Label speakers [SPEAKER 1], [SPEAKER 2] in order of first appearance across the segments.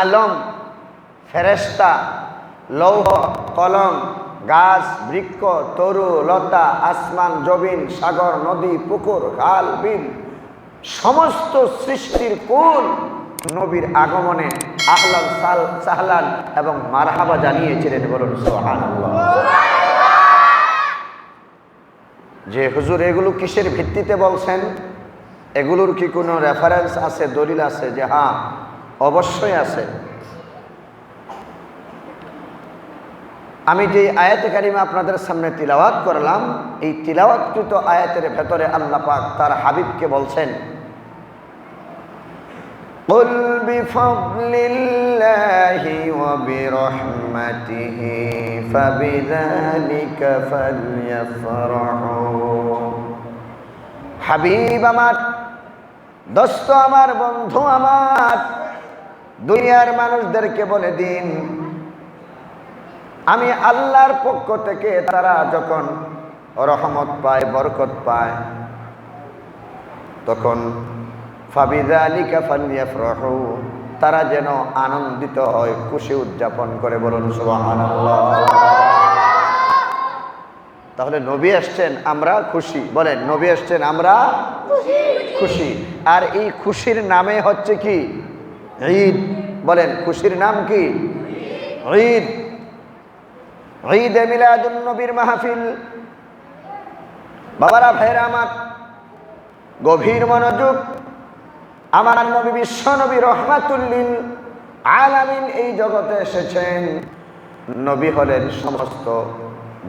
[SPEAKER 1] আলম ফেরেস্তা লৌহ, কলম, গাছ, বৃক্ষ, তরু, লতা, আসমান জবিন সাগর, নদী, পুকুর, খাল, বিল, সমস্ত সৃষ্টির কোন নবীর আগমনে আহলান সাল, সাহলান এবং মারহাবা জানিয়েছিলেন বলুন সুবহানাল্লাহ। যে হুজুর, এগুলো কিসের ভিত্তিতে বলছেন? এগুলোর কি কোনো রেফারেন্স আছে, দলিল আছে যে হ্যাঁ অবশ্যই আছে আমি যে আয়াতে কারিমা আপনাদের সামনে তিলাওয়াত করলাম এই তিলাওয়াতকৃত আয়াতের ভেতরে আল্লাহ পাক তার হাবিবকে বলছেন قل بفضل الله وبرحمته فبذلك فليفرحوا হাবিব আমার দোস্ত আমার বন্ধু আমার দুনিয়ার মানুষদেরকে বলে দিন, আমি আল্লাহর পক্ষ থেকে তারা যখন রহমত পায়, বরকত পায়, তখন ফাবিদা আলিকা ফালিয়াফরাহু, তারা যেন আনন্দিত হয়, খুশি উদযাপন করে বলুন তাহলে নবী আসছেন আমরা খুশি। বলেন, নবী আসছেন আমরা খুশি। আর এই খুশির নামে হচ্ছে কি? ঈদ। বলেন, খুশির নাম কি? ঈদ। ঈদ মিলাদুন নবীর মাহফিল। বাবারা ভাইরা আমার, গভীর মনোযোগ, আমার নবী বিশ্ব নবী রহমাতুল্লিল আলামিন এই জগতে এসেছেন। নবী হলেন সমস্ত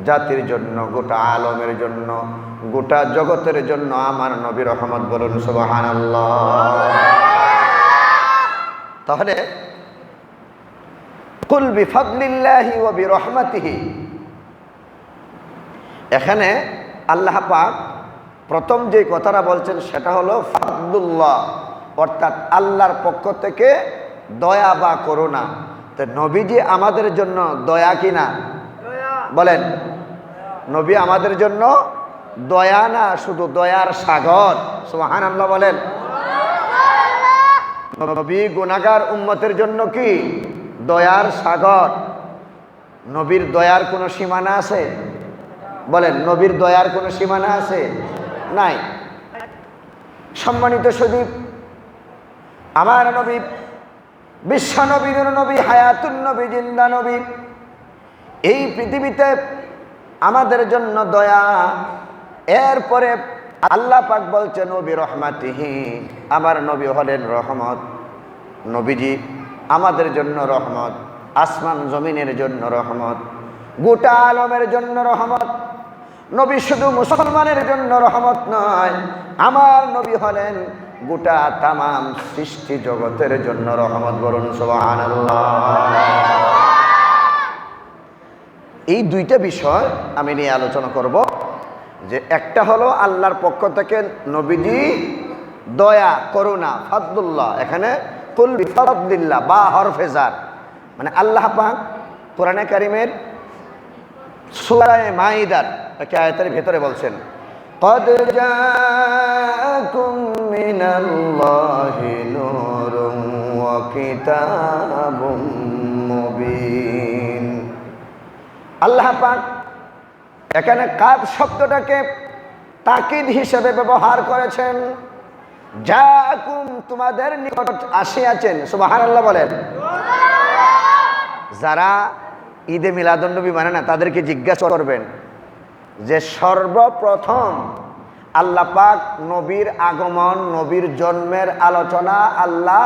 [SPEAKER 1] জাতির জন্য, গোটা আলমের জন্য, গোটা জগতের জন্য আমার নবী রহমত বলুন, সুবহানাল্লাহ। তাহলে, কুল বিফাদলিল্লাহি ওয়া বিরহমাতিহি। এখানে আল্লাহ পাক প্রথম যে কথাটা বলছেন সেটা হলো ফাদুল্লাহ অর্থাৎ আল্লাহর পক্ষ থেকে দয়া বা করুণা। তো নবীজি আমাদের জন্য দয়া কিনা বলেন, নবী আমাদের জন্য দয়া না, শুধু দয়ার সাগর। সুহান আল্লাহ বলেন। নবী গুনাগার উম্মতের জন্য কি? দয়ার সাগর। নবীর দয়ার কোনো সীমানা আছে? বলেন, নবীর দয়ার কোনো সীমানা আছে? নাই। সম্মানিত সদীপ আমার নবী, বিশ্ব নবীর নবী, হায়াতুন নবী, জিন্দা নবী, এই পৃথিবীতে আমাদের জন্য দয়া। এরপরে আল্লাহ পাক বলছেন, নবী রহমাতিহি, আমার নবী হলেন রহমত, নবীজি আমাদের জন্য রহমত, আসমান জমিনের জন্য রহমত, গোটা আলমের জন্য রহমত, নবী শুধু মুসলমানের জন্য রহমত নয়, আমার নবী হলেন গোটা তামাম সৃষ্টি জগতের জন্য রহমত। বলুন, সুবহানাল্লাহ। এই দুইটা বিষয় আমি নিয়ে আলোচনা করব। যে একটা হলো আল্লাহর পক্ষ থেকে নবীজি দয়া করুণা ফাদুল্লাহ এখানে কুল বিফাদিল্লাহ বা হরফেজার মানে আল্লাহ পাক কোরআনে কারিমের সুরায় মাইদার একটা আয়তের ভেতরে বলছেন قد جاءكم من الله نور وكتاب مبين আল্লাহ পাক এখানে কাপ শব্দটাকে তাকিদ হিসেবে ব্যবহার করেছেন। যাকুম তোমাদের নিকট আসিয়াছেন সুবাহান আল্লাহ বলেন। যারা ঈদে মিলাদণ্ডবী মানে না, তাদেরকে জিজ্ঞাসা করবেন যে সর্বপ্রথম আল্লাহ পাক নবীর আগমন, নবীর জন্মের আলোচনা আল্লাহ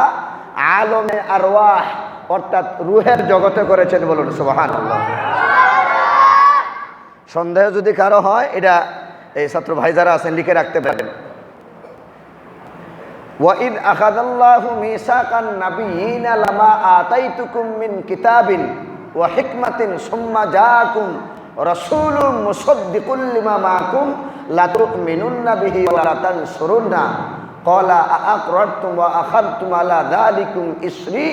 [SPEAKER 1] আলমে আরওয়াহ অর্থাৎ রুহের জগতে করেছেন বলুন সুবাহান আল্লাহ সন্দেহ যদি কারও হয়, এটা এই ছাত্র ভাই যারা আছেন লিখে রাখতে পারেন ওয়াইদ আখাদাল্লাহু মিসাকান নাবিয়িনা লামা আতাইতুকুম মিন কিতাবিন ওয়া হিকমাতিন সুম্মা জাআকুম রাসূলুম মুসাদ্দিকুল লিমা মাআকুম লা তু'মিনুন্না বিহি ওয়া লা তানসুরুন্না। ক্বালা আআকরারতুম ওয়া আখাযতুম আলা যালিকুম ইসরি।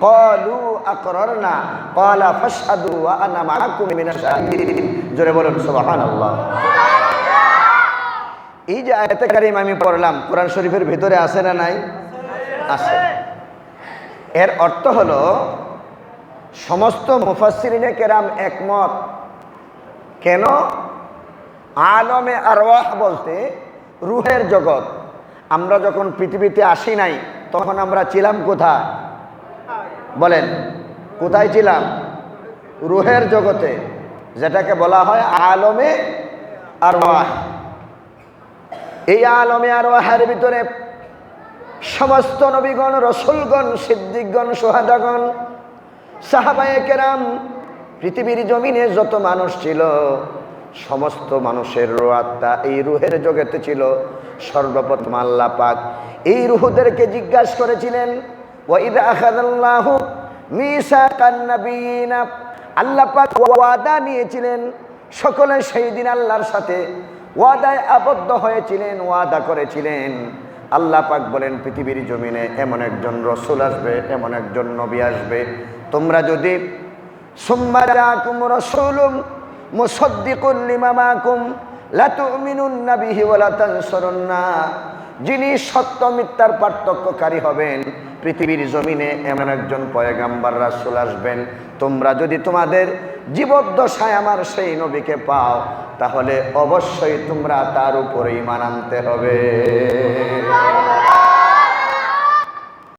[SPEAKER 1] কলু আকরর না কলা ফসাদু আনা মাহাকুম জোরে বলুন সোবাহান আল্লাহ এই যে আয়াতে কারিম আমি পড়লাম কোরআন শরীফের ভিতরে আছে না নাই? আছে। এর অর্থ হলো সমস্ত মুফাসরিনে কেরাম একমত। কেন? আলমে আরওয়াহ বলতে রুহের জগৎ। আমরা যখন পৃথিবীতে আসি নাই তখন আমরা ছিলাম কোথায়? বলেন, কোথায় ছিলাম? রুহের জগতে, যেটাকে বলা হয় আলমে আরওয়াহ। এই আলমে আরওয়াহের ভিতরে সমস্ত নবীগণ, রসুলগণ, সিদ্দিকগণ, সোহাদাগণ, সাহাবায়ে কেরাম, পৃথিবীর জমিনে যত মানুষ ছিল, সমস্ত মানুষের রুহ আত্মা এই রুহের জগতে ছিল সর্বপ্রথম আল্লাহ পাক। এই রুহদেরকে জিজ্ঞাসা করেছিলেন ওয়াইদ আখাদাল্লাহু মিসাকান নাবিয়িনা আল্লাহ পাক ওয়াদা নিয়েছিলেন সকলে সেই দিন আল্লাহর সাথে ওয়াদায় আবদ্ধ হয়েছিলেন, ওয়াদা করেছিলেন। আল্লাহ পাক বলেন, পৃথিবীর জমিনে এমন একজন রসুল আসবে, এমন একজন নবী আসবে। তোমরা যদি, সুম্মা জাআকুম রাসূলুম মুসাদ্দিকুল লিমা মাআকুম লা তুমিনুন্না বিহি ওয়া যিনি সত্য মিথ্যার পার্থক্যকারী হবেন পৃথিবীর জমিনে এমন একজন পয়গাম্বার রাসুল আসবেন, তোমরা যদি তোমাদের জীবদ্দশায় আমার সেই নবীকে পাও, তাহলে অবশ্যই তোমরা তার উপরে ইমান আনতে হবে।